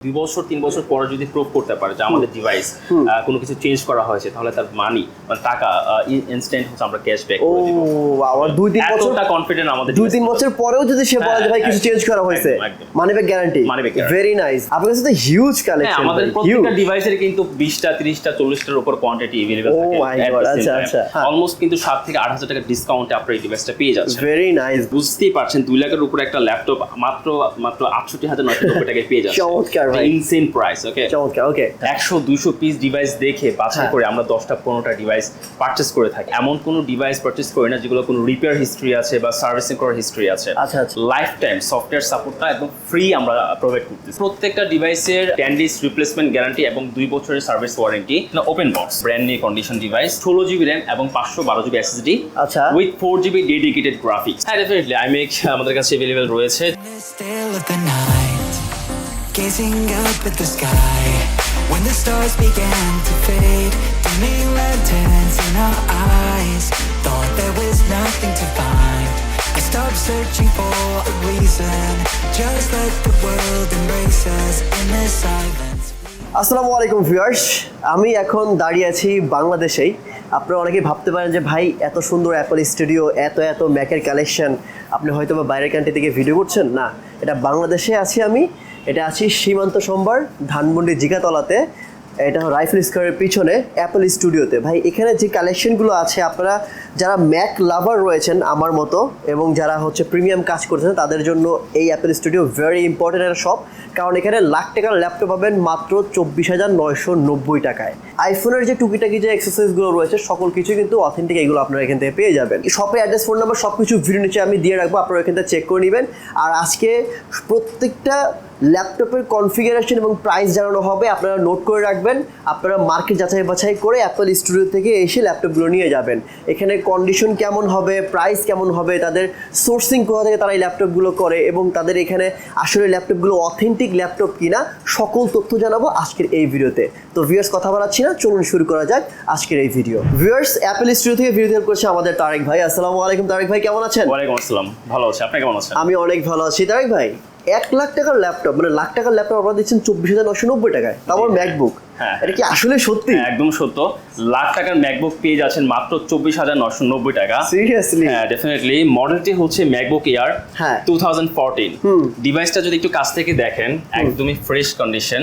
দুই বছর তিন বছর পরে যদি প্রুভ করতে পারে যে আমাদের ডিভাইস কোনো কিছু চেঞ্জ করা হয়েছে তাহলে তার মানি মানে টাকা ইনস্ট্যান্ট হচ্ছে আমরা ক্যাশ ব্যাক ও আবার দুই তিন বছর এতটা কনফিডেন্ট আমাদের দুই তিন বছর পরেও যদি সে বলে যে ভাই কিছু হ্যাঁ, চেঞ্জ করা হয়েছে। Money back guarantee back guarantee। Very nice আপনার কাছে তো হিউজ হ্যাঁ কালেকশন আমাদের প্রত্যেকটা ডিভাইসের কিন্তু বিশটা তিরিশটা চল্লিশটার উপর quantity available Oh my God, আচ্ছা, আচ্ছা, হ্যাঁ। অলমোস্ট কিন্তু সাত থেকে আট হাজার টাকা ডিসকাউন্টে আপনার এই ডিভাইসটা পেয়ে যাচ্ছেন ভেরি নাইস বুঝতেই পারছেন দুই লাখের উপরে একটা ল্যাপটপ মাত্র মাত্র আটষট্টি হাজার নয়শো নব্বই টাকায় পেয়ে যাচ্ছে চমৎকার। ইনসেন প্রাইস ওকে চমৎকার ওকে একশো দুইশো পিস ডিভাইস দেখে বাছাই হ্যাঁ। করে আমরা দশটা পনেরোটা ডিভাইস পারচেস করে থাকি। এমন কোনো ডিভাইস পারচেস করি না যেগুলো কোনো রিপেয়ার হিস্ট্রি আছে বা সার্ভিসিং করার হিস্ট্রি আছে। আচ্ছা। লাইফ টাইম সফটওয়্যার সাপোর্টটা একদম ফ্রি আমরা প্রোভাইড করতেছি। প্রত্যেকটা ডিভাইসের টেন ডেজ রিপ্লেসমেন্ট গ্যারান্টি এবং দুই বছরের service warranty open box brand new condition device ষোলো জিবি র্যাম এবং পাঁচশো বারো জিবি এসএসডি আচ্ছা। With four GB dedicated graphics হ্যাঁ ডেফিনেটলি আইমেক আমাদের কাছে অ্যাভেলেবেল রয়েছে। Gazing up at the sky. When the stars began to fade, dimming lanterns in our eyes. Thought there was nothing to find. I stopped searching for a reason. Just let the world embrace us in the silence. আসসালামু আলাইকুম viewers আমি এখন দাঁড়িয়ে আছি বাংলাদেশেই আপনারা অনেকেই ভাবতে পারেন যে ভাই এত সুন্দর অ্যাপল স্টুডিও এত এত ম্যাকের কালেকশন আপনি হয়তো বা বাইরের কান্ট্রি থেকে ভিডিও করছেন না এটা বাংলাদেশে আছি আমি এটা আছি সীমান্ত সোমবার ধানমন্ডি জিগাতলাতে। এটা রাইফেল স্কোয়ারের পিছনে, অ্যাপল স্টুডিওতে। ভাই, এখানে যে কালেকশনগুলো আছে, আপনারা যারা ম্যাক লাভার রয়েছেন আমার মতো, এবং যারা হচ্ছে প্রিমিয়াম কাজ করছেন, তাদের জন্য এই অ্যাপল স্টুডিও ভেরি ইম্পর্টেন্ট একটা শপ কারণ এখানে লাখ টাকার ল্যাপটপ পাবেন মাত্র চব্বিশ হাজার নয়শো নব্বই টাকায়। আইফোনের যে টুকিটাকি যে এক্সারসাইজগুলো রয়েছে, সকল কিছু কিন্তু অথেন্টিক এগুলো আপনারা এখান থেকে পেয়ে যাবেন। শপের অ্যাড্রেস ফোন নাম্বার সব কিছু ভিডিও নিচে আমি দিয়ে রাখব, আপনারা এখান থেকে চেক করে নেবেন। আর আজকে প্রত্যেকটা ল্যাপটপের কনফিগারেশন এবং প্রাইস জানানো হবে আপনারা নোট করে রাখবেন। আপনারা মার্কেট যাচাই বাছাই করে অ্যাপল স্টুডিও থেকে এসে ল্যাপটপগুলো নিয়ে যাবেন। এখানে কন্ডিশন কেমন হবে প্রাইস কেমন হবে তাদের সোর্সিং কোথা থেকে তারা এই ল্যাপটপগুলো করে এবং তাদের এখানে আসলে ল্যাপটপগুলো অথেন্টিক ল্যাপটপ কিনা সকল তথ্য জানাব আজকের এই ভিডিওতে। তো ভিউয়ার্স কথা বলাচ্ছি না চলুন শুরু করা যাক আজকের এই ভিডিও ভিউয়ার্স অ্যাপল স্টুডিও থেকে ভিডিও হেল্প করছে আমাদের তারেক ভাই। আসসালামু আলাইকুম তারেক ভাই কেমন আছেন? ওয়ালাইকুম আসসালাম ভালো আছে। আপনি কেমন আছেন? আমি অনেক ভালো আছি। তারেক ভাই? এক লাখ টাকার ল্যাপটপ মানে লাখ টাকার ল্যাপটপ আপনারা দিচ্ছেন চব্বিশ হাজার নশো নব্বই টাকায়। তারপর ম্যাকবুক হ্যাঁ। এটা কি আসলে সত্যি? হ্যাঁ, একদম সত্য। লাখ টাকার ম্যাকবুক পেয়ে যাচ্ছেন মাত্র চব্বিশ হাজার নশো নব্বই টাকা। সিরিয়াসলি হ্যাঁ ডেফিনেটলি মডেলটি হচ্ছে ম্যাকবুক হ্যাঁ। টু থাউজেন্ড ফোরটিন ডিভাইসটা যদি একটু কাছ থেকে দেখেন একদমই ফ্রেশ কন্ডিশন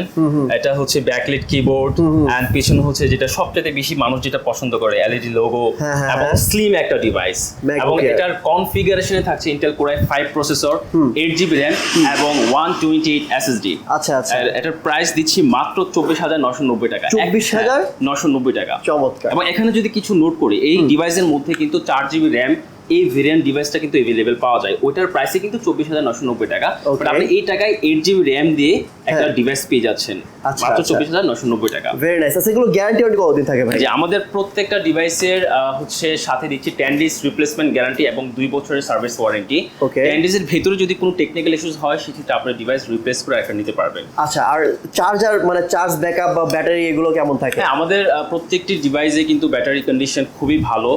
এটা হচ্ছে ব্যাকলিট কিবোর্ড অ্যান্ড পিছনে হচ্ছে যেটা সবচেয়ে বেশি মানুষ যেটা পছন্দ করে এলইডি লোগো হ্যাঁ, হ্যাঁ, এবং হ্যাঁ। স্লিম একটা ডিভাইস এবং এটার কনফিগারেশনে থাকছে Intel core five processor eight GB RAM এবং ওয়ান টোয়েন্টি এইট এসএসডি আচ্ছা আচ্ছা। এটার প্রাইস দিচ্ছি মাত্র চব্বিশ হাজার নশো নব্বই টাকা। 24,000? নশো নব্বই টাকা। চমৎকার। এবং এখানে যদি কিছু নোট করি এই ডিভাইসের মধ্যে কিন্তু চার জিবি র্যাম এই ভেরিয়েন্ট ডিভাইসটা কিন্তু এভেলেবেল পাওয়া যায়। ওইটার প্রাইসে কিন্তু চব্বিশ হাজার নশো নব্বই টাকা। বাট আপনি এই টাকায় এইট জিবি র্যাম দিয়ে একটা হ্যাঁ। ডিভাইস পেয়ে যাচ্ছেন। আচ্ছা, মাত্র আচ্ছা। চব্বিশ হাজার নশো নব্বই টাকা। ভেরি নাইস আচ্ছা এগুলো গ্যারান্টি ওয়ারেন্টি কতদিন থাকে ভাই? যে আমাদের প্রত্যেকটা ডিভাইসের হচ্ছে সাথে দিচ্ছি টেন ডেজ রিপ্লেসমেন্ট গ্যারান্টি এবং দুই বছরের সার্ভিস ওয়ারেন্টি টেন ডেজের ভেতরে যদি কোনো টেকনিক্যাল ইস্যুস হয় সেক্ষেত্রে আপনার ডিভাইস রিপ্লেস করে একটা নিতে পারবেন। আচ্ছা আর চার্জার মানে চার্জ ব্যাকআপ বা ব্যাটারি এগুলো কেমন থাকে? হ্যাঁ আমাদের প্রত্যেকটি ডিভাইসে কিন্তু ব্যাটারি কন্ডিশন খুবই ভালো।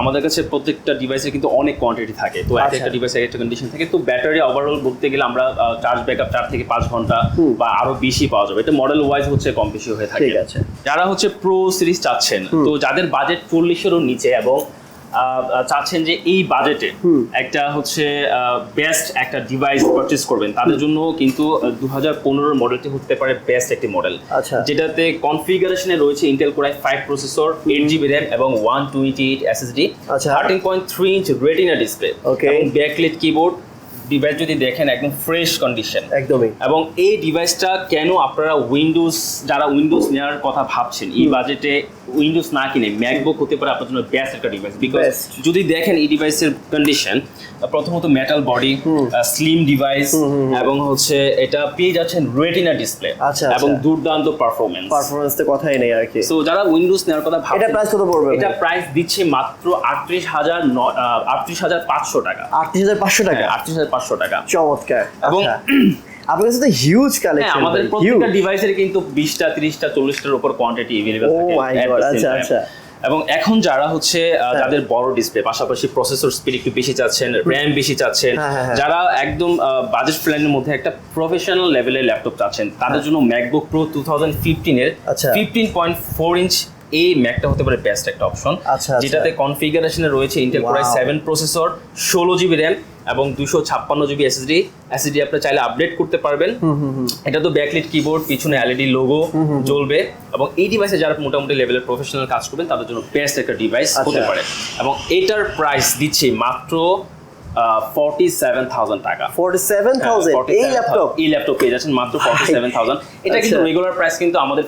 আমাদের কাছে প্রত্যেকটা ডিভাইসে কিন্তু অনেক কোয়ান্টিটি থাকে। তো এক আচ্ছা। একটা ডিভাইসে একটা কন্ডিশন থাকে। তো ব্যাটারি ওভারঅল বলতে গেলে আমরা চার্জ ব্যাকআপ চার থেকে পাঁচ ঘণ্টা বা আরও বেশি পাওয়া যাবে। এটা মডেল ওয়াইজ হচ্ছে কম বেশি হয়ে থাকে। যারা হচ্ছে প্রো সিরিজ চাচ্ছেন তো যাদের বাজেট চল্লিশেরও নিচে এবং চাচ্ছেন যে এই বাজেটে একটা হচ্ছে বেস্ট একটা ডিভাইস পারচেস করবেন। তাদের জন্য কিন্তু দু হাজার পনেরোর মডেলটি হতে পারে বেস্ট একটি মডেল আচ্ছা। যেটাতে কনফিগারেশনে রয়েছে Intel core i five processor eight GB RAM এবং ওয়ান টোয়েন্টি এইট এসএসডি আচ্ছা। Thirteen point three inch retina display backlit keyboard device যদি দেখেন একদম ফ্রেশ কন্ডিশন একদমই। এবং এই ডিভাইসটা কেন আপনারা উইন্ডোজ যারা উইন্ডোজ নেওয়ার কথা ভাবছেন এই বাজেটে উইন্ডোজ না কিনে ম্যাকবুক হতে পারে আপনার জন্য বেস্ট একটা ডিভাইস বিকজ যদি দেখেন এই ডিভাইসের কন্ডিশন প্রথমত মেটাল বডি স্লিম ডিভাইস এবং হচ্ছে এটা পেয়ে যাচ্ছেন রেটিনা ডিসপ্লে আচ্ছা, এবং আচ্ছা। দুর্দান্ত পারফরমেন্স পারফরমেন্স তো কথাই নেই আর কি। সো যারা উইন্ডোজ নেওয়ার কথা ভাবছেন এটা price কত পড়বে এটা প্রাইস দিচ্ছে মাত্র আটত্রিশ হাজার আটত্রিশ হাজার পাঁচশো টাকা। আটত্রিশ হাজার পাঁচশো টাকা? আটত্রিশ হাজার পাঁচশো টাকা চমৎকার এবং- আচ্ছা। আপনার কাছে তো হিউজ হ্যাঁ কালেকশন আমাদের প্রত্যেকটা ডিভাইসের কিন্তু বিশটা তিরিশটা চল্লিশটার উপর কোয়ান্টিটি এভেলেবেল Oh থাকে আচ্ছা, আচ্ছা। এবং এখন যারা হচ্ছে হ্যাঁ। যাদের বড় ডিসপ্লে পাশাপাশি প্রসেসর স্পিড একটু বেশি চাচ্ছেন র্যাম বেশি চাচ্ছেন হ্যাঁ। যারা একদম বাজেট প্ল্যানের মধ্যে একটা প্রফেশনাল লেভেলের ল্যাপটপ চাচ্ছেন তাদের জন্য ম্যাকবুক প্রো টু থাউজেন্ড ফিফটিনের। ফিফটিন পয়েন্ট ফোর ইঞ্চ এই ম্যাকটা হতে পারে বেস্ট একটা অপশন আচ্ছা, আচ্ছা। যেটাতে কনফিগারেশনে রয়েছে Intel core i seven processor ষোলো জিবি র্যাম এবং দুশো ছাপ্পান্ন জিবি এসএসডি এসএসডি আপনি চাইলে আপডেট করতে পারবেন। এটা তো ব্যাকলিট কিবোর্ড পিছনে এলইডি লোগো জ্বলবে এবং এই ডিভাইসে যারা মোটামুটি লেভেলের প্রফেশনাল কাজ করবেন তাদের জন্য বেস্ট একটা ডিভাইস হতে আচ্ছা। পারে। এবং এটার প্রাইস দিচ্ছে মাত্র টাকা। হ্যাঁ, এই ল্যাপটপ এই ল্যাপটপ পেয়ে যাচ্ছেন মাত্র এটা কিন্তু আচ্ছা। রেগুলার প্রাইস কিন্তু আমাদের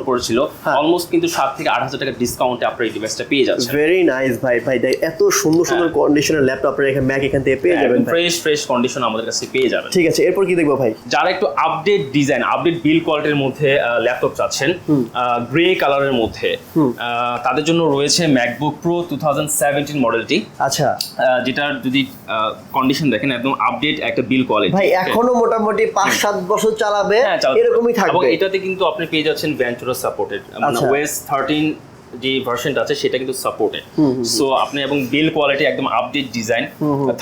উপরে ছিল। হ্যাঁ। অলমোস্ট কিন্তু সাত থেকে টাকা ডিসকাউন্টে এই ডিভাইসটা পেয়ে যাচ্ছেন। ভেরি নাইস ভাই ভাই এত সুন্দর সুন্দর হ্যাঁ। কন্ডিশনের ল্যাপটপ এখানে ম্যাক এখান থেকে পেয়ে যাবেন ফ্রেশ ফ্রেশ কন্ডিশন আমাদের কাছে পেয়ে যাবেন। ঠিক আছে এরপর কি দেখব ভাই? যারা একটু আপডেট ডিজাইন আপডেট বিল কোয়ালিটির মধ্যে ল্যাপটপ চাচ্ছেন গ্রে কালারের মধ্যে তাদের জন্য রয়েছে MacBook Pro two thousand seventeen মডেলটি আচ্ছা। যেটার যদি কন্ডিশন দেখেন একদম আপডেট একটা বিল কোয়ালিটি ভাই এখনও মোটামুটি পাঁচ সাত বছর চালাবে হ্যাঁ, এরকমই থাকবে। এটাতে কিন্তু আপনি পেয়ে যাচ্ছেন ভেঞ্চুরাস সাপোর্টেড মানে ওএস ওয়েস থার্টিন যে ভার্সনটা আছে সেটা কিন্তু সাপোর্টেড সো আপনি এবং বিল কোয়ালিটি একদম update design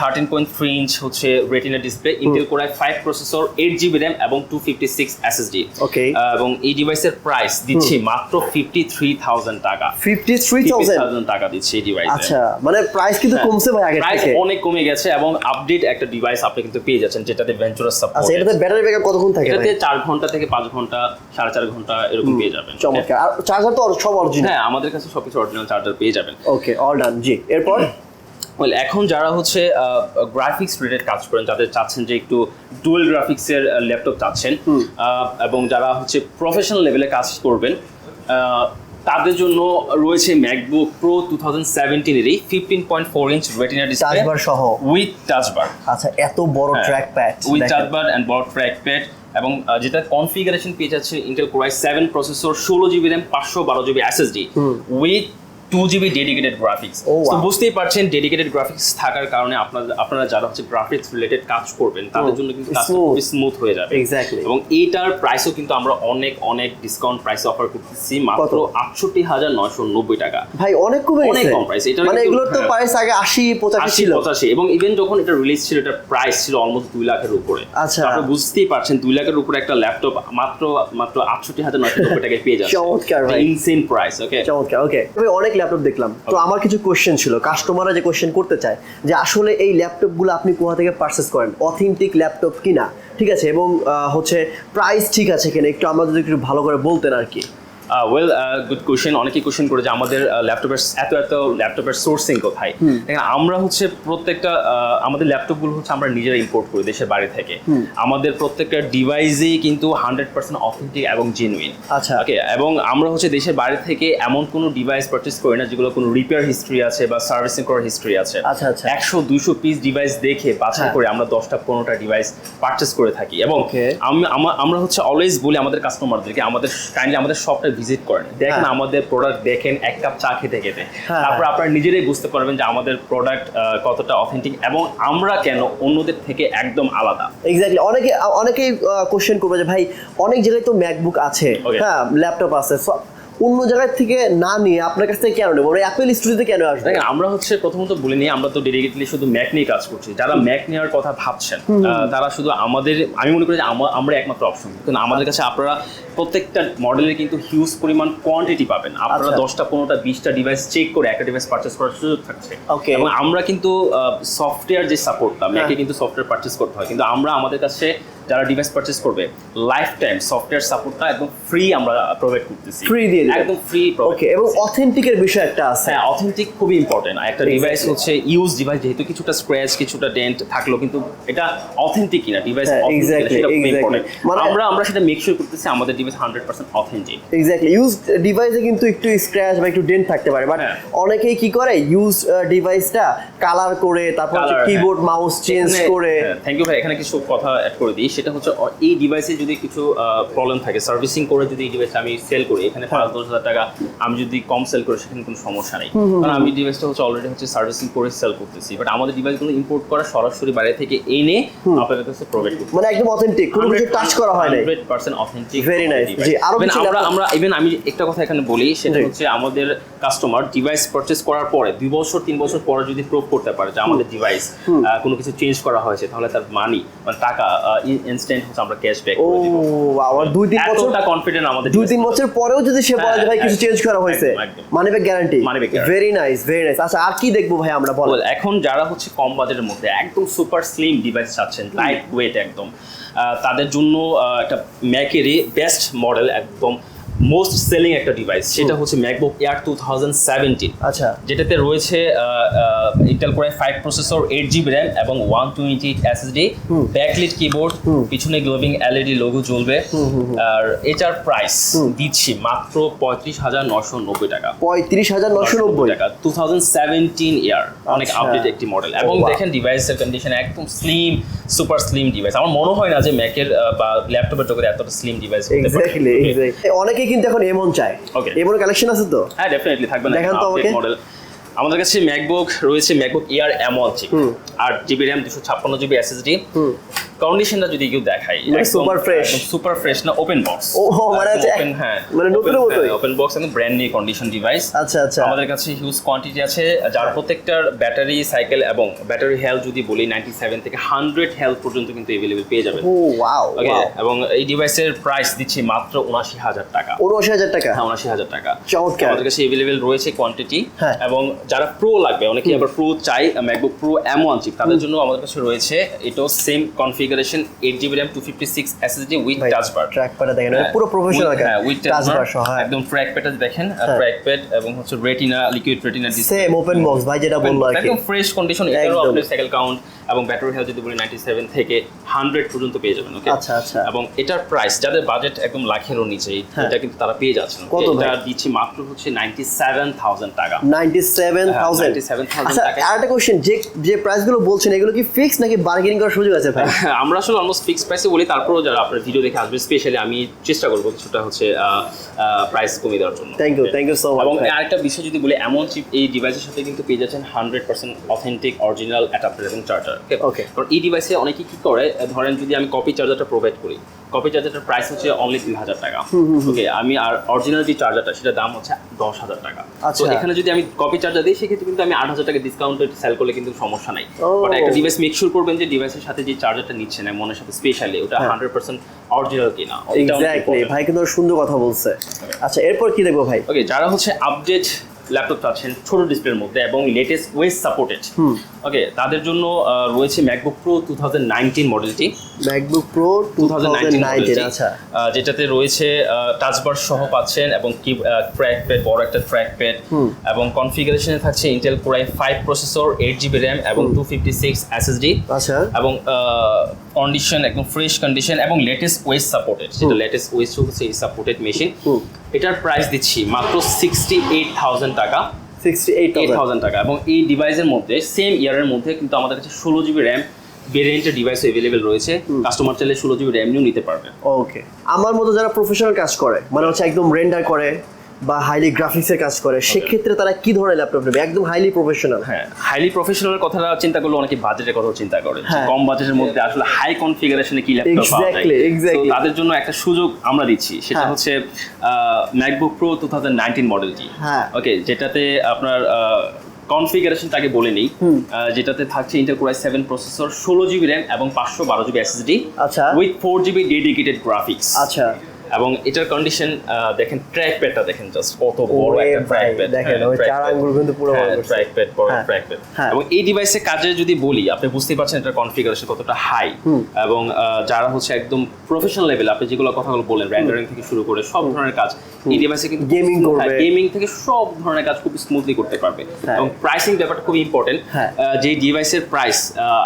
thirteen point three inch হচ্ছে Retina display Intel core i five processor eight GB RAM এবং two fifty six SSD Okay. এবং এই ডিভাইসের প্রাইস দিচ্ছি মাত্র ফিফটি থ্রি থাউজেন্ড টাকা। ফিফটি থ্রি থাউজেন্ড টাকা দিচ্ছে এই ডিভাইস আচ্ছা মানে প্রাইস কিন্তু কমছে ভাই আগের প্রাইস অনেক কমে গেছে এবং আপডেট একটা ডিভাইস আপনি কিন্তু পেয়ে যাচ্ছেন যেটাতে ভেঞ্চুরাস আচ্ছা সাপোর্ট এটাতে ব্যাটারি ব্যাকআপ কতক্ষণ থাকে এটাতে চার ঘণ্টা থেকে পাঁচ ঘণ্টা সাড়ে চার ঘণ্টা এরকম পেয়ে যাবেন। চমৎকার। আর চার্জার তো সব অরিজিনাল হ্যাঁ আমাদের কাছে সবকিছু অরিজিনাল চার্জার পেয়ে যাবেন। ওকে অল ডান জি। এরপর? ওয়েল এখন যারা হচ্ছে গ্রাফিক্স রিলেটেড কাজ করেন যাদের চাচ্ছেন যে একটু ডুয়েল গ্রাফিক্সের ল্যাপটপ চাচ্ছেন এবং যারা হচ্ছে প্রফেশনাল লেভেলে কাজ করবেন তাদের জন্য রয়েছে MacBook pro two thousand সেভেন্টিনেরই fifteen point four inch retina display সহ। উইথ টাচবার আচ্ছা এত বড়। Trackpad with touch bar and বড় ট্র্যাক প্যাড এবং যেটা কনফিগারেশন পেয়ে যাচ্ছে Intel Core i seven processor ষোলো জিবি র্যাম পাঁচশো বারো GB SSD with two GB dedicated graphics Oh, তো বুঝতেই পারছেন ডেডিকেটেড গ্রাফিক্স থাকার কারণে আপনারা আপনারা যারা হচ্ছে গ্রাফিক্স রিলেটেড কাজ করবেন তাদের জন্য কিন্তু কাজটা. খুবই স্মুথ হয়ে যাবে। Exactly. এবং এইটার প্রাইসও কিন্তু আমরা অনেক অনেক ডিসকাউন্ট প্রাইস অফার করতেছি মাত্র আটষট্টি হাজার নয়শো নব্বই টাকা। ভাই অনেক কমে অনেক কম price, এটার মানে এগুলোর তো হ্যাঁ। প্রাইস আগে আশি পঁচাশি ছিল। পঁচাশি এবং ইভেন যখন এটা রিলিজ ছিল এটার প্রাইস ছিল অলমোস্ট দুই লাখের উপরে। আচ্ছা। তো আপনি বুঝতেই পারছেন দুই লাখের উপরে একটা ল্যাপটপ মাত্র মাত্র আটষট্টি হাজার নয়শো নব্বই টাকায় পেয়ে যাচ্ছে। চমৎকার ভাই। ইনসেন প্রাইস ওকে চমৎকার ওকে অনেক ল্যাপটপ দেখলাম। তো আমার কিছু কোয়েশ্চেন ছিল। কাস্টমাররা যে কোশ্চেন করতে চায় যে আসলে এই ল্যাপটপগুলো আপনি কোথা থেকে পারচেস করেন? অথেন্টিক ল্যাপটপ কিনা? ঠিক আছে? এবং আহ, হচ্ছে প্রাইস ঠিক আছে কিনা? একটু আমাদের যদি একটু ভালো করে বলতেন আর কি। ওয়েল গুড কোশ্চেন অনেকেই কোশ্চেন করে যে আমাদের ল্যাপটপের এত এত ল্যাপটপের সোর্সিং কোথায় দেখেন আমরা হচ্ছে প্রত্যেকটা আমাদের ল্যাপটপগুলো হচ্ছে আমরা নিজেরা ইম্পোর্ট করি দেশের বাইরে থেকে আমাদের প্রত্যেকটা ডিভাইসেই কিন্তু হান্ড্রেড পার্সেন্ট অথেন্টিক এবং জেনুইন আচ্ছা। ওকে এবং আমরা হচ্ছে দেশের বাইরে থেকে এমন কোনো ডিভাইস পারচেজ করি না যেগুলো কোনো রিপেয়ার হিস্ট্রি আছে বা সার্ভিসিং করার হিস্ট্রি আছে আচ্ছা, আচ্ছা। একশো দুইশো পিস ডিভাইস দেখে বাছাই হ্যাঁ। করে আমরা দশটা পনেরোটা ডিভাইস পারচেস করে থাকি এবং. আমরা হচ্ছে অলওয়েজ বলি আমাদের কাস্টমারদেরকে আমাদের কাইন্ডলি আমাদের শপটা ভিজিট করেন। দেখেন হ্যাঁ। আমাদের প্রোডাক্ট দেখেন এক কাপ চা খেতে খেতে। হ্যাঁ, তারপর আপনারা নিজেরাই বুঝতে পারবেন যে আমাদের প্রোডাক্ট কতটা অথেন্টিক এবং আমরা কেন অন্যদের থেকে একদম আলাদা। এক্স্যাক্টলি অনেকে অনেকেই কোশ্চেন করবে যে ভাই অনেক জায়গায় তো ম্যাকবুক আছে. হ্যাঁ ল্যাপটপ আছে। অন্য জায়গার থেকে না নিয়ে আপনার কাছ থেকে কেন নেব? অ্যাপেল স্টুডিওতে কেন আসবে? দেখেন আমরা হচ্ছে প্রথমত বলে নিই আমরা তো ডেডিকেটলি শুধু ম্যাক নিয়ে কাজ করছি। যারা ম্যাক নেওয়ার কথা ভাবছেন তারা শুধু আমাদের আমি মনে করি যে আমরা একমাত্র অপশন কিন্তু আমাদের কাছে আপনারা প্রত্যেকটা মডেলের কিন্তু হিউজ পরিমাণ কোয়ান্টিটি পাবেন। আপনারা আচ্ছা। দশটা পনেরোটা বিশটা ডিভাইস চেক করে একটা ডিভাইস পারচেস করার সুযোগ থাকছে. এবং আমরা কিন্তু সফটওয়্যার যে সাপোর্টটা ম্যাকে। কিন্তু সফটওয়্যার পারচেস করতে হয়। কিন্তু আমরা আমাদের কাছে যারা ডিভাইস পারচেস করবে লাইফ টাইম সফটওয়্যার সাপোর্টটা একদম ফ্রি আমরা প্রোভাইড করতেছি। Free দিয়ে একদম ফ্রি ওকে এবং অথেন্টিকের বিষয় একটা আছে। হ্যাঁ অথেন্টিক খুবই ইম্পর্টেন্ট একটা ডিভাইস হচ্ছে ইউজ ডিভাইস যেহেতু কিছুটা স্ক্র্যাচ কিছুটা ডেন্ট থাকলেও কিন্তু এটা অথেন্টিক কিনা ডিভাইস. ইম্পর্টেন্ট মানে- আমরা আমরা সেটা মেক শিওর করতেছি আমাদের device hundred percent authentic exactly use ডিভাইসে কিন্তু একটু স্ক্র্যাচ বা একটু ডেন্ট থাকতে পারে বাট হ্যাঁ। অনেকেই কি করে ইউজ ডিভাইসটা কালার করে তারপর কিবোর্ড। মাউস চেঞ্জ করে। থ্যাংক ইউ ভাই এখানে কিছু কথা অ্যাড করে দিই। সেটা হচ্ছে এই ডিভাইসে যদি কিছু প্রবলেম থাকে সার্ভিসিং করে যদি এই ডিভাইসটা আমি সেল করি এখানে হ্যাঁ। পাঁচ দশ হাজার টাকা আমি যদি কম সেল করি সেখানে কোনো সমস্যা নেই। কারণ আমি ডিভাইসটা হচ্ছে অলরেডি হচ্ছে সার্ভিসিং করে সেল করতেছি। বাট আমাদের ডিভাইসগুলো ইম্পোর্ট করা সরাসরি বাইরে থেকে এনে আপনাদের কাছে প্রোভাইড করতে মানে একদম অথেন্টিক কোনো কিছু টাচ করা হয় hundred percent authentic Very nice. জি, আরও কিছু আমরা আমরা ইভেন আমি একটা কথা এখানে বলি সেটা হচ্ছে আমাদের কাস্টমার ডিভাইস পারচেস করার পরে দুই বছর তিন বছর পরে যদি প্রুভ করতে পারে যে আমাদের ডিভাইস কোনো কিছু চেঞ্জ করা হয়েছে তাহলে তার মানি মানে টাকা ইনস্ট্যান্ট হচ্ছে আমরা ক্যাশব্যাক ও আমার দুই তিন বছর এতটা কনফিডেন্ট আমাদের দুই তিন বছর পরেও যদি সে বলে ভাই কিছু হ্যাঁ, চেঞ্জ করা হয়েছে। মানে। ব্যাক গ্যারান্টি মানে back very nice very nice আচ্ছা আর কি দেখব ভাই আমরা বল এখন যারা হচ্ছে কম বাজেটের মধ্যে একদম সুপার স্লিম ডিভাইস চাচ্ছেন লাইট ওয়েট একদম। তাদের জন্য একটা ম্যাকেরই বেস্ট মডেল একদম। মোস্ট সেলিং একটা ডিভাইস সেটা হচ্ছে MacBook Air two thousand seventeen আচ্ছা। যেটাতে রয়েছে Intel core i five processor eight GB RAM এবং one twenty SSD backlit keyboard পিছনে গ্লোবিং এলইডি লোগো জ্বলবে। আর এটার প্রাইস দিচ্ছি মাত্র পঁয়ত্রিশ হাজার নশো নব্বই টাকা। পঁয়ত্রিশ হাজার নশো নব্বই। টাকা টু থাউজেন্ড সেভেন্টিন ইয়ার অনেক আচ্ছা। আপডেট একটি মডেল এবং দেখেন ডিভাইসের কন্ডিশন একদম স্লিম সুপার স্লিম ডিভাইস আমার মনে হয় না যে ম্যাকের বা ল্যাপটপের টোকের এতটা স্লিম ডিভাইস অনেকেই কিন্তু এখন এমন চায়। ওকে এমন কালেকশন আছে তো? হ্যাঁ ডেফিনেটলি থাকবে না। দেখান তো আমাকে। মডেল আমাদের কাছে ম্যাকবুক রয়েছে ম্যাকবুক ইয়ার এমন আট জিবি র্যাম দুশো ছাপ্পান্ন জিবি এসএসডি কন্ডিশনটা যদি কেউ দেখাই super fresh। সুপার ফ্রেশ না ওপেন বক্স ও, মানে হচ্ছে ওপেন হ্যাঁ মানে নতুনের মতোই। ওপেন বক্স একদম ব্র্যান্ড নিউ কন্ডিশন ডিভাইস আচ্ছা আচ্ছা। আমাদের কাছে হিউজ কোয়ান্টিটি আছে যার প্রত্যেকটার ব্যাটারি সাইকেল এবং ব্যাটারি হেলথ যদি বলি নাইনটি সেভেন থেকে হান্ড্রেড হেলথ পর্যন্ত কিন্তু এভেলেবেল পেয়ে যাবেন। ও ওয়াও ওকে এবং এই ডিভাইসের প্রাইস দিচ্ছি মাত্র উনাশি হাজার টাকা। উনআশি হাজার টাকা? হ্যাঁ উনাশি হাজার টাকা। চমৎকার। আমাদের কাছে এভেলেবেল রয়েছে কোয়ান্টিটি হ্যাঁ। এবং যারা প্রো লাগবে অনেকেই আবার প্রো চাই MacBook Pro M one chip তাদের জন্য আমাদের কাছে রয়েছে এটাও same configuration eight GB RAM two fifty six SSD with touch bar track প্যাডে দেখেন মানে পুরো প্রফেশনাল হ্যাঁ উইথ টাচ বার সহ হ্যাঁ একদম ট্র্যাক প্যাড দেখেন হ্যাঁ। ট্র্যাক প্যাড এবং হচ্ছে Retina liquid Retina same open box ভাই যেটা বলল আর একদম ফ্রেশ কন্ডিশন এটারও একদম। আপনি সাইকেল কাউন্ট এবং ব্যাটারি হেলথ যদি বলি 97 থেকে 100 পর্যন্ত পেয়ে যাবেন ওকে আচ্ছা, আচ্ছা। এবং এটার প্রাইস যাদের বাজেট একদম লাখেরও নিচে হ্যাঁ। এটা কিন্তু তারা পেয়ে যাচ্ছেন? কত? এটা দিচ্ছি মাত্র হচ্ছে 97000 টাকা নাইনটি সেভেন থাউজেন্ড 97,000 আচ্ছা টাকায়। আরেকটা কোশ্চেন যে যে প্রাইসগুলো বলছেন এগুলো কি ফিক্স নাকি বার্গেনিং করার সুযোগ আছে ভাই আমরা আসলে অলমোস্ট ফিক্স প্রাইসে বলি তারপরেও যারা আপনার ভিডিও দেখে আসবে স্পেশালি আমি চেষ্টা করব কিছুটা হচ্ছে প্রাইস কমিয়ে দেওয়ার জন্য। Thank you thank you so এবং আরেকটা বিষয় যদি বলি এমন চিপ এই ডিভাইসের সাথে কিন্তু পেয়ে যাচ্ছেন hundred percent authentic original adapter এবং চার্জার ওকে কারণ এই ডিভাইসে অনেকে কী করে ধরেন যদি আমি কপি চার্জারটা প্রোভাইড করি কপি চার্জারটার প্রাইস হচ্ছে অনলি দুই হাজার টাকা। ওকে আমি আর অরিজিনাল যে চার্জারটা সেটা দাম হচ্ছে দশ হাজার টাকা। আচ্ছা। তো এখানে যদি আমি কপি চার্জার দিই সেক্ষেত্রে কিন্তু আমি আট হাজার টাকা ডিসকাউন্টে সেল করলে কিন্তু সমস্যা নাই। বাট একটা ডিভাইস মেক শিওর করবেন যে ডিভাইসের সাথে যে চার্জারটা নিচ্ছেন মনের সাথে স্পেশালি ওটা। হান্ড্রেড পার্সেন্ট অরিজিনাল কিনা এক্স্যাক্টলি ভাই কিন্তু সুন্দর কথা বলছে। আচ্ছা এরপর কি দেখব ভাই? ওকে যারা হচ্ছে আপডেট ল্যাপটপ চাচ্ছেন ছোট ডিসপ্লের মধ্যে এবং লেটেস্ট ওয়েস সাপোর্টেড ওকে তাদের জন্য রয়েছে MacBook Pro two thousand nineteen মডেলটি MacBook Pro two thousand nineteen আচ্ছা। যেটাতে রয়েছে টাচবার সহ পাচ্ছেন এবং কি ট্র্যাক প্যাড বড় একটা ট্র্যাক প্যাড এবং কনফিগারেশনে থাকছে Intel core i five processor eight GB RAM এবং টু ফিফটি সিক্স এসএসডি আচ্ছা। এবং কন্ডিশন একদম ফ্রেশ কন্ডিশন এবং লেটেস্ট ওয়েস সাপোর্টেড যেটা লেটেস্ট ওয়েস হচ্ছে এই সাপোর্টেড মেশিন। এটার প্রাইস দিচ্ছি মাত্র সিক্সটি এইট থাউজেন্ড টাকা। সিক্সটি এইট এইট থাউজেন্ড টাকা। এবং এই ডিভাইসের মধ্যে সেম ইয়ারের মধ্যে কিন্তু আমাদের কাছে ষোলো জিবি র্যাম ভেরিয়েন্টের ডিভাইস অ্যাভেলেবেল রয়েছে। কাস্টমার চাইলে ষোলো জিবি র্যাম নিতে পারবে। ওকে আমার মতো যারা প্রফেশনাল কাজ করে মানে হচ্ছে একদম রেন্ডার করে বা হাইলি গ্রাফিক্সের কাজ করে সেক্ষেত্রে তারা কি ধরনের ল্যাপটপ নেবে? একদম হাইলি প্রফেশনাল হ্যাঁ হাইলি প্রফেশনাল কথাটা চিন্তা করলে অনেকে বাজেটের কথা চিন্তা করে। হ্যাঁ। কম বাজেটের মধ্যে আসলে হাই কনফিগারেশনে কি ল্যাপটপ পাওয়া যায়. তাদের জন্য একটা সুযোগ আমরা দিচ্ছি। সেটা হ্যাঁ। হচ্ছে MacBook Pro two thousand nineteen মডেলটি। ওকে যেটাতে আপনার কনফিগারেশনটাকে বলে নিই। যেটাতে থাকছে Intel core i seven processor ষোলো জিবি র্যাম এবং পাঁচশো বারো জিবি এসএসডি আচ্ছা। With four GB dedicated graphics আচ্ছা। এবং এটার কন্ডিশন দেখেন ট্র্যাক প্যাডটা দেখেন জাস্ট কত বড় একটা ট্র্যাক প্যাড দেখেন, ওই চার আঙ্গুল কিন্তু পুরো বড় ট্র্যাক প্যাড বড় হ্যাঁ, ট্র্যাক প্যাড হ্যাঁ। এবং এই ডিভাইসে কাজে যদি বলি আপনি বুঝতে পারছেন এটা কনফিগারেশন কতটা হাই এবং যারা হচ্ছে একদম প্রফেশনাল লেভেল আপনি যেগুলো কথাগুলো বলেন র্যান্ডারিং থেকে শুরু করে সব ধরনের কাজ এই ডিভাইসে কিন্তু Gaming করবে। গেমিং থেকে সব ধরনের কাজ খুব স্মুথলি করতে পারবে। হ্যাঁ। এবং প্রাইসিং ব্যাপারটা খুব ইম্পর্টেন্ট হ্যাঁ। যে ডিভাইসের প্রাইস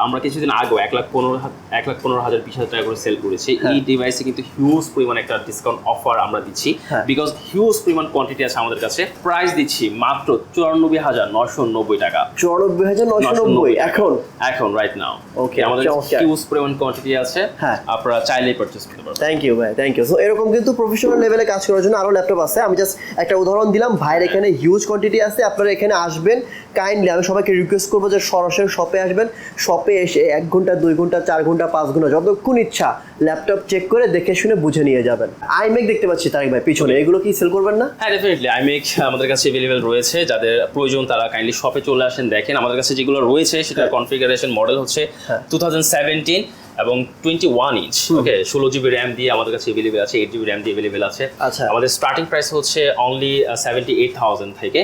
আমরা কিছুদিন আগেও এক লাখ পনেরো এক লাখ পনেরো হাজার বিশ হাজার টাকা করে সেল করেছি। এই ডিভাইসে কিন্তু হিউজ পরিমাণ একটা ডিসকাউন্ট অফার আমরা দিচ্ছি। হ্যাঁ। বিকজ হিউজ পরিমাণ কোয়ান্টিটি আছে আমাদের কাছে। প্রাইস দিচ্ছি মাত্র চুরানব্বই হাজার নশো নব্বই টাকা। চুরানব্বই হাজার নশো নব্বই? এখন? এখন রাইট নাও ওকে আমাদের হিউজ পরিমাণ কোয়ান্টিটি আছে। হ্যাঁ। আপনারা চাইলেই পারচেজ করতে পারবেন থ্যাংক ইউ ভাই থ্যাংক ইউ সো এরকম কিন্তু প্রফেশনাল লেভেলে কাজ করার জন্য আরও ল্যাপটপ আছে। আমি জাস্ট একটা উদাহরণ দিলাম। ভাইয়ের এখানে হিউজ কোয়ান্টিটি আছে। আপনারা এখানে আসবেন কাইন্ডলি আমি সবাইকে রিকোয়েস্ট করব যে সরাসরি শপে আসবেন। শপে এসে এক ঘণ্টা দুই ঘণ্টা চার ঘণ্টা পাঁচ ঘণ্টা যতক্ষণ ইচ্ছা ল্যাপটপ চেক করে দেখে শুনে বুঝে নিয়ে যাবেন। আইমেক দেখতে পাচ্ছি তারিক ভাই পিছনে। এগুলো কি সেল করবেন না? হ্যাঁ ডেফিনেটলি আইমেক আমাদের কাছে অ্যাভেলেবেল রয়েছে। যাদের প্রয়োজন তারা কাইন্ডলি শপে চলে আসেন। দেখেন আমাদের কাছে যেগুলো রয়েছে সেটার কনফিগারেশন মডেল হচ্ছে হ্যাঁ। টু থাউজেন্ড সেভেন্টিন এবং টোয়েন্টি ওয়ান ইঞ্চ ওকে ষোলো জিবি র্যাম দিয়ে আমাদের কাছে অ্যাভেলেবেল আছে এইট জিবি র্যাম দিয়ে অ্যাভেলেবেল আছে আচ্ছা। আমাদের স্টার্টিং প্রাইস হচ্ছে অনলি সেভেন্টি এইট থাউজেন্ড থেকে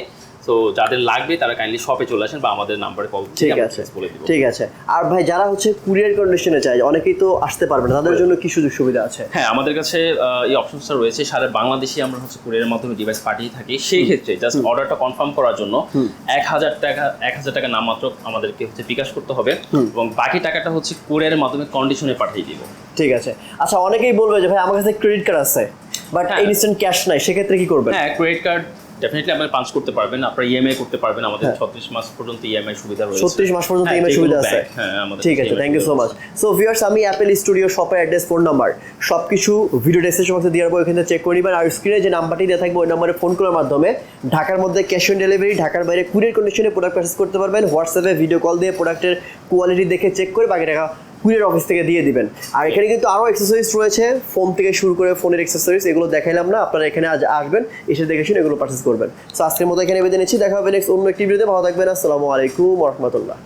তো যাদের লাগবে তারা কাইন্ডলি শপে চলে আসেন বা আমাদের নাম্বারে কল ঠিক আছে। ঠিক আছে। আর ভাই যারা হচ্ছে কুরিয়ার কন্ডিশনে চায় অনেকেই তো আসতে পারবে না। তাদের জন্য কি সুযোগ সুবিধা আছে? হ্যাঁ আমাদের কাছে এই অপশনসটা রয়েছে। সারা বাংলাদেশে আমরা হচ্ছে কুরিয়ারের মাধ্যমে ডিভাইস পাঠিয়ে থাকি। সেই ক্ষেত্রে জাস্ট অর্ডারটা কনফার্ম করার জন্য এক হাজার টাকা এক হাজার টাকা নামমাত্র আমাদেরকে হচ্ছে বিকাশ করতে হবে। এবং বাকি টাকাটা হচ্ছে কুরিয়ারের মাধ্যমে কন্ডিশনে পাঠিয়ে দিব। ঠিক আছে। আচ্ছা অনেকেই বলবে যে ভাই আমার কাছে ক্রেডিট কার্ড আছে বাট। ইনস্ট্যান্ট ক্যাশ নাই সেক্ষেত্রে কি করবেন? হ্যাঁ ক্রেডিট কার্ড ডেফিনেটলি আপনি পাঞ্চ করতে পারবেন আপনারা ইএমআই করতে পারবেন আমাদের হ্যাঁ। ছত্রিশ মাস পর্যন্ত ইএমআই সুবিধা রয়েছে। ছত্রিশ মাস পর্যন্ত হ্যাঁ, ইমেল যে কোনো সুবিধা আছে। হ্যাঁ আমাদের ঠিক আছে thank you so much so viewers আমি অ্যাপেল স্টুডিও শপের অ্যাড্রেস ফোন নাম্বার সবকিছু ভিডিও ডেসক্রিপশন বক্সে দিয়ে রাখব এখানে চেক করে নেবেন। আর স্ক্রিনে যে নাম্বারটি দেওয়া থাকবে ওই নাম্বারে ফোন করার মাধ্যমে ঢাকার মধ্যে ক্যাশ অন ডেলিভারি ঢাকার বাইরে কুরিয়ার কন্ডিশনে প্রোডাক্ট পারচেস করতে পারবেন। হোয়াটসঅ্যাপে ভিডিও কল দিয়ে প্রোডাক্টের কোয়ালিটি দেখে চেক করে বাকি টাকা কুরিয়ার অফিস থেকে দিয়ে দিবেন। আর এখানে কিন্তু আরও এক্সেসরিজ রয়েছে। ফোন থেকে শুরু করে ফোনের এক্সেসরিজ এগুলো দেখাইলাম না, আপনারা এখানে আজ আসবেন, এসে দেখে শুনে এগুলো পারচেস করবেন। সো আজকের মতো এখানে বেঁধে নিচ্ছি, দেখা হবে নেক্সট অন্য একটি ভিডিওতে ভালো থাকবেন, আসসালামু আলাইকুম রহমতুল্লাহ।